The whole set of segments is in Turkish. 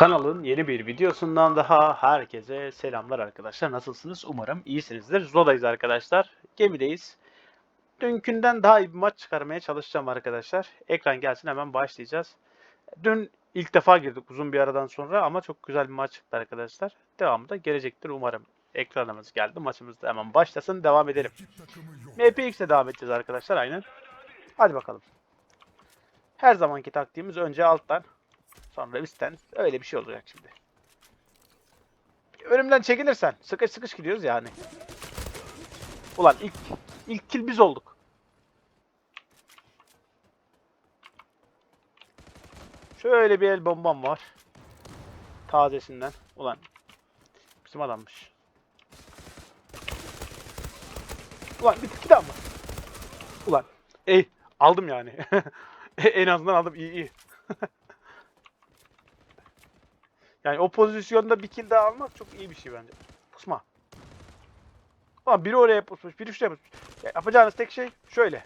Kanalın yeni bir videosundan daha herkese selamlar arkadaşlar. Nasılsınız? Umarım iyisinizdir. Zoda'yız arkadaşlar. Gemideyiz. Dünkünden daha iyi bir maç çıkarmaya çalışacağım arkadaşlar. Ekran gelsin hemen başlayacağız. Dün ilk defa girdik uzun bir aradan sonra ama çok güzel bir maç çıktı arkadaşlar. Devamı da gelecektir umarım. Ekranımız geldi. Maçımız da hemen başlasın. Devam edelim. MPX'e devam edeceğiz arkadaşlar aynen. Hadi bakalım. Her zamanki taktiğimiz önce alttan Sonra üstten öyle bir şey olacak şimdi. Önümden çekilirsen sıkış sıkış gidiyoruz yani. Ulan ilk ilk kill biz olduk. Şöyle bir el bombam var. Tazesinden. Ulan bizim adammış. Ulan bir iki daha mı? Ulan ey aldım yani. en azından aldım iyi iyi. Yani o pozisyonda bir kill daha almak çok iyi bir şey bence. Pusma. Ama biri oraya pusmuş, biri şuraya pusmuş. Ya yapacağınız tek şey şöyle.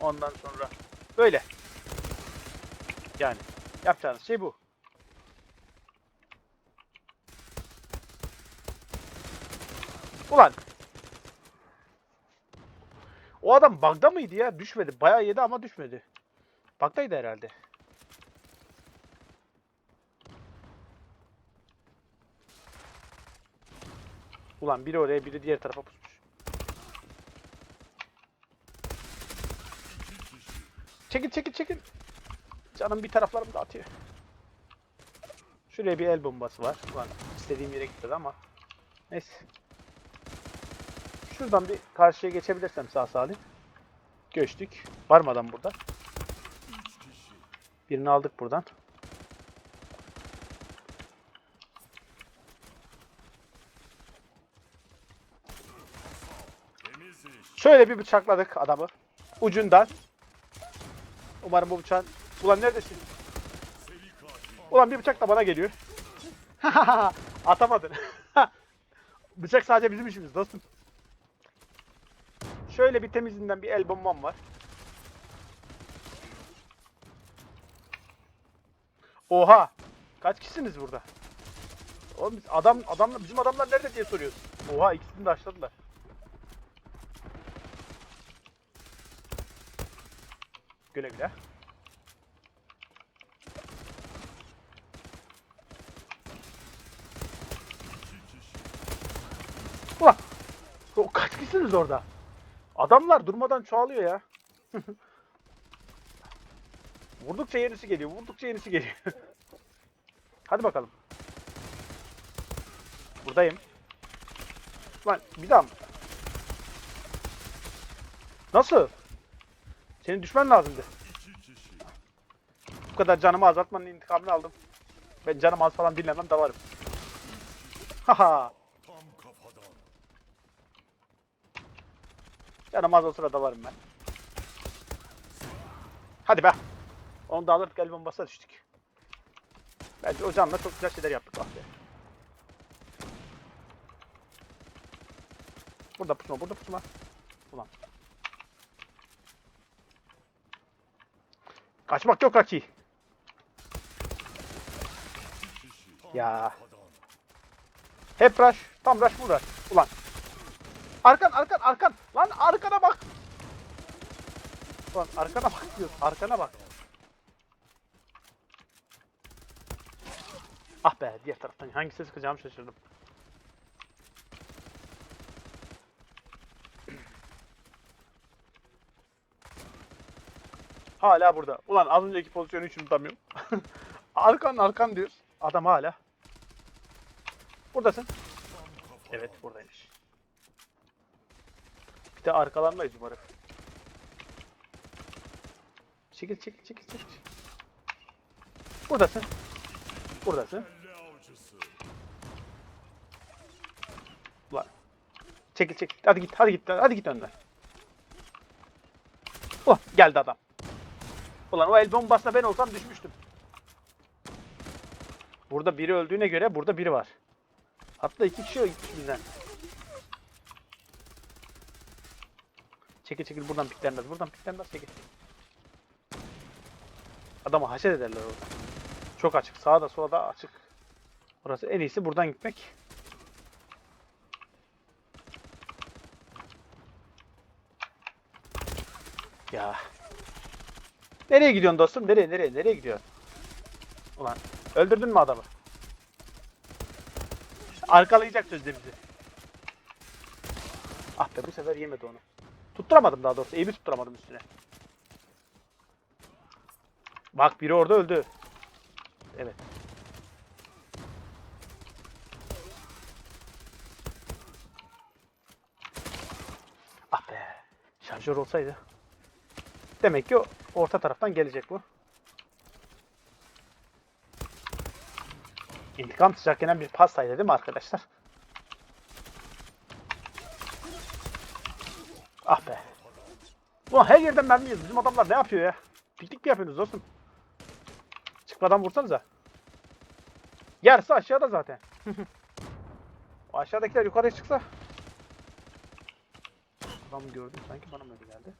Ondan sonra böyle. Yani yapacağınız şey bu. Ulan. O adam bug'da mıydı ya? Düşmedi. Bayağı yedi ama düşmedi. Bug'daydı herhalde. Ulan biri oraya biri diğer tarafa pusmuş. Çekil çekil çekil. Canım bir taraflarımı dağıtıyor. Şuraya bir el bombası var. Ulan istediğim yere gitmedi ama. Neyse. Şuradan bir karşıya geçebilirsem sağ salim. Göçtük. Var mı adam burada? Birini aldık buradan. Şöyle bir bıçakladık adamı. Ucundan. Umarım bu bıçağın... Ulan neredesin? Ulan bir bıçak da bana geliyor. Atamadın. bıçak sadece bizim işimiz dostum. Şöyle bir temizinden bir el bombam var. Oha! Kaç kişisiniz burada? Oğlum biz adam adamla bizim adamlar nerede diye soruyoruz. Oha ikisini de açladılar. Güle güle. Ulan! O kaç kişisiniz orada? Adamlar durmadan çoğalıyor ya. vurdukça yenisi geliyor, vurdukça yenisi geliyor. Hadi bakalım. Buradayım. Lan bir daha mı? Nasıl? Senin düşman lazımdı. Bu kadar canımı azaltmanın intikamını aldım. Ben canım az falan dinlemem dalarım. Haha. Canım az olsa da dalarım ben. Hadi be. Onu da alırdık el bombasına düştük. Bence o canla çok güzel şeyler yaptık ah be. Burada pusma, burada pusma. Ulan. Kaçmak yok Raki. Ya. Hep rush. Tam rush bu rush. Ulan. Arkan arkan arkan. Lan arkana bak. Ulan arkana bak diyoruz. Arkana bak. Ah be diğer taraftan hangisine sıkacağımı şaşırdım. Hala burada. Ulan az önceki pozisyonu hiç unutamıyorum. arkan arkan diyoruz. Adam hala. Buradasın. Evet buradaymış. Bir de arkalanmayız umarım. Çekil çekil çekil çekil. Buradasın. Buradasın. Ulan. Çekil çekil. Hadi git hadi git hadi git önden. Oh geldi adam. Ulan o el bombasına ben olsam düşmüştüm. Burada biri öldüğüne göre burada biri var. Hatta iki kişi gitmiş bizden. Çekil çekil buradan piklenmez. Buradan piklenmez çekil. Adamı haşet ederler orada. Çok açık. Sağda solda açık. Orası en iyisi buradan gitmek. Ya. Nereye gidiyorsun dostum? Nereye nereye nereye gidiyorsun? Ulan öldürdün mü adamı? Arkalayacak sözde bizi. Ah be bu sefer yemedi onu. Tutturamadım daha doğrusu. Eğimi tutturamadım üstüne. Bak biri orada öldü. Evet. Ah be. Şarjör olsaydı. Demek ki o- orta taraftan gelecek bu. İntikam sıcak yenen bir pastaydı değil mi arkadaşlar? Ah be. Ulan her yerden mermi yiyoruz. Bizim adamlar ne yapıyor ya? Piknik mi yapıyorsunuz dostum? Çıkmadan vursanıza. Yarısı aşağıda zaten. aşağıdakiler yukarıya çıksa. Adam gördüm sanki bana mı öyle geldi?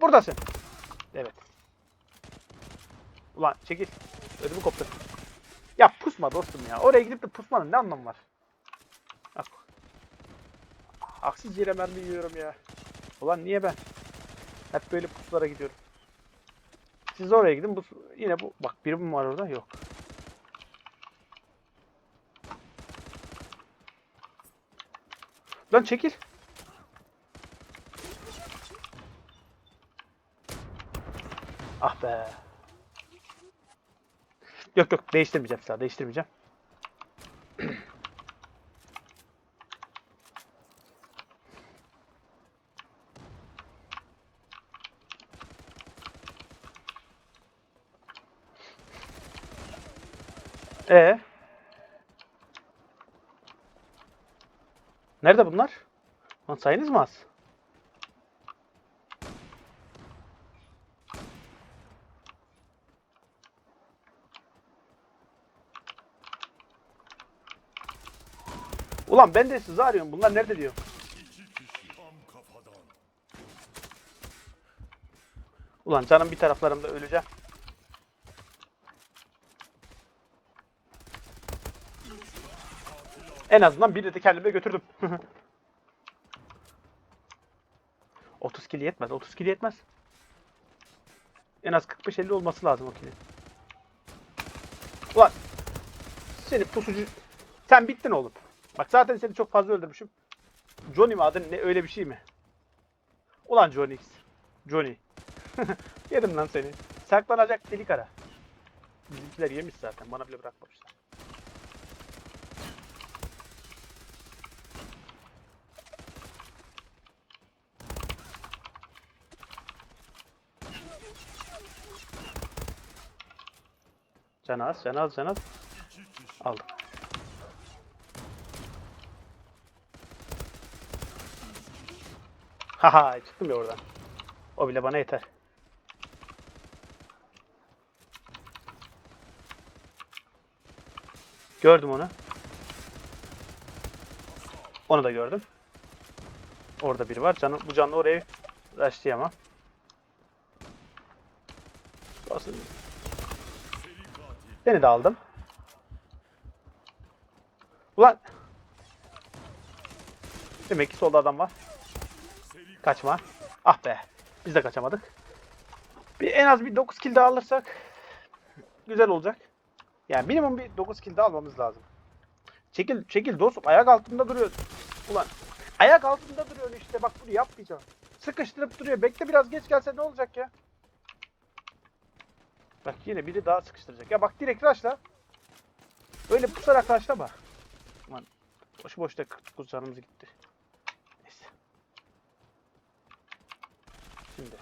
Buradasın. Evet. Ulan çekil. Ödümü koptu. Ya pusma dostum ya. Oraya gidip de pusmanın ne anlamı var? Bak. Haksız yere mermi yiyorum ya. Ulan niye ben? Hep böyle puslara gidiyorum. Siz oraya gidin. Bu, yine bu. Bak birim var orada. Yok. Lan çekil. Be. Yok yok değiştirmeyeceğim silah değiştirmeyeceğim. Ee? Nerede bunlar? Lan sayınız mı az? Ulan ben de sizi arıyorum. Bunlar nerede diyor. Ulan canım bir taraflarımda öleceğim. En azından birini de kendime götürdüm. 30 kill yetmez. 30 kill yetmez. En az 45-50 olması lazım o killin. Ulan seni pusucu... Sen bittin oğlum. Bak zaten seni çok fazla öldürmüşüm. Johnny mi adın ne öyle bir şey mi? Ulan Johnny. Johnny. Yedim lan seni. Saklanacak delik ara. Bizimkiler yemiş zaten. Bana bile bırakmamışlar. Can az, can az, can az. Aldım. Haha çıktım ya oradan. O bile bana yeter. Gördüm onu. Onu da gördüm. Orada biri var. Canı, bu canlı oraya rushlayamam. Olsun. Seni de aldım. Ulan. Demek ki solda adam var. Kaçma. Ah be. Biz de kaçamadık. Bir, en az bir 9 kill daha alırsak güzel olacak. Yani minimum bir 9 kill daha almamız lazım. Çekil, çekil dostum. Ayak altında duruyor. Ulan. Ayak altında duruyor işte. Bak bunu yapmayacağım. Sıkıştırıp duruyor. Bekle biraz geç gelse ne olacak ya? Bak yine biri daha sıkıştıracak. Ya bak direkt rushla. Öyle pusarak rushlama. Ulan boşu boşta 49 canımız gitti. Neyse. Şimdi.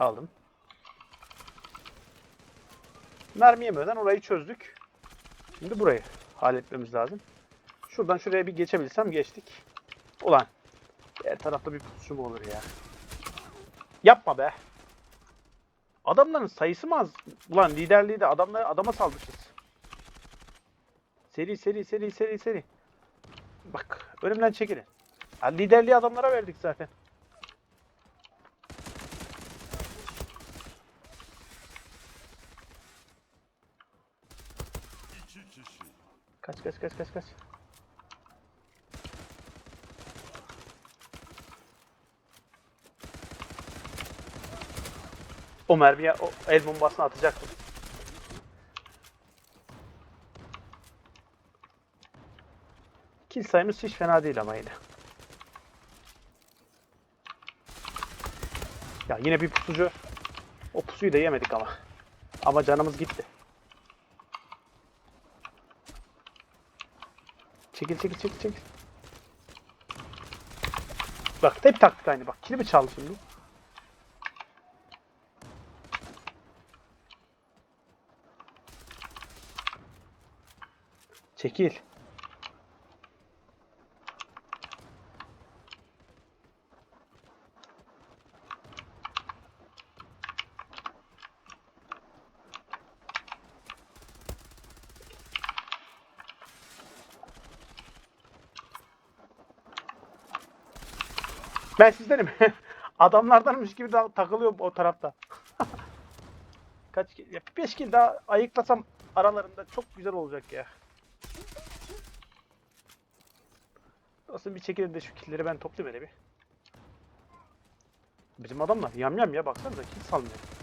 Aldım. Mermi yemeden orayı çözdük. Şimdi burayı halletmemiz lazım. Şuradan şuraya bir geçebilsem geçtik. Ulan. Her tarafta bir pusu mu olur ya? Yapma be. Adamların sayısı mı az? Ulan liderliği de adamlara adama salmışız. Seri seri seri seri seri. Bak önümden çekilin. Ha, liderliği adamlara verdik zaten. Kaç kaç kaç kaç kaç. O mermiye o el bombasını atacaktım. Kill sayımız hiç fena değil ama yine. Ya yine bir pusucu. O pusuyu da yemedik ama. Ama canımız gitti. Çekil çekil çekil çekil. Bak hep taktik aynı bak. Kilimi çaldı şimdi. Çekil. Ben sizdenim. Adamlardanmış gibi daha takılıyorum o tarafta. Kaç kill? Ya 5 kill daha ayıklasam aralarında çok güzel olacak ya. Nasıl bir çekilin de şu killleri ben toplayayım hele bir. Bizim adamlar yam yam ya baksanıza kill salmıyor.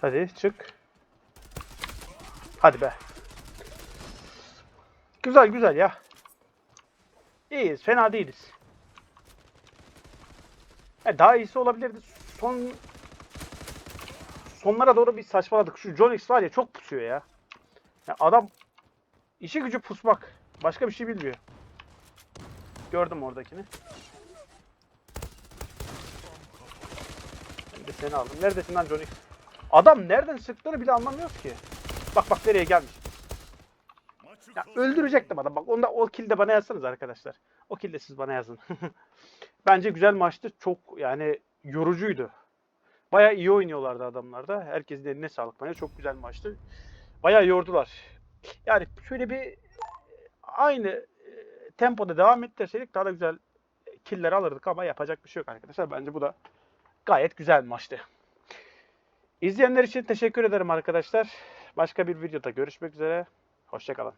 Hadi çık. Hadi be. Güzel güzel ya. İyiyiz. Fena değiliz. E, daha iyisi olabilirdi. Son sonlara doğru bir saçmaladık. Şu John X var ya çok pusuyor ya. ya adam işi gücü pusmak. Başka bir şey bilmiyor. Gördüm oradakini. Ben de seni aldım. Neredesin lan John X? Adam nereden sıktığını bile anlamıyoruz ki. Bak bak nereye gelmiş. Ya öldürecektim adam. Bak onda o kill de bana yazsanız arkadaşlar. O kill de siz bana yazın. Bence güzel maçtı. Çok yani yorucuydu. Baya iyi oynuyorlardı adamlar da. Herkesin eline sağlık bence. Çok güzel maçtı. Baya yordular. Yani şöyle bir aynı e, tempoda devam ettirseydik daha da güzel killer alırdık ama yapacak bir şey yok arkadaşlar. Bence bu da gayet güzel maçtı. İzleyenler için teşekkür ederim arkadaşlar. Başka bir videoda görüşmek üzere. Hoşçakalın.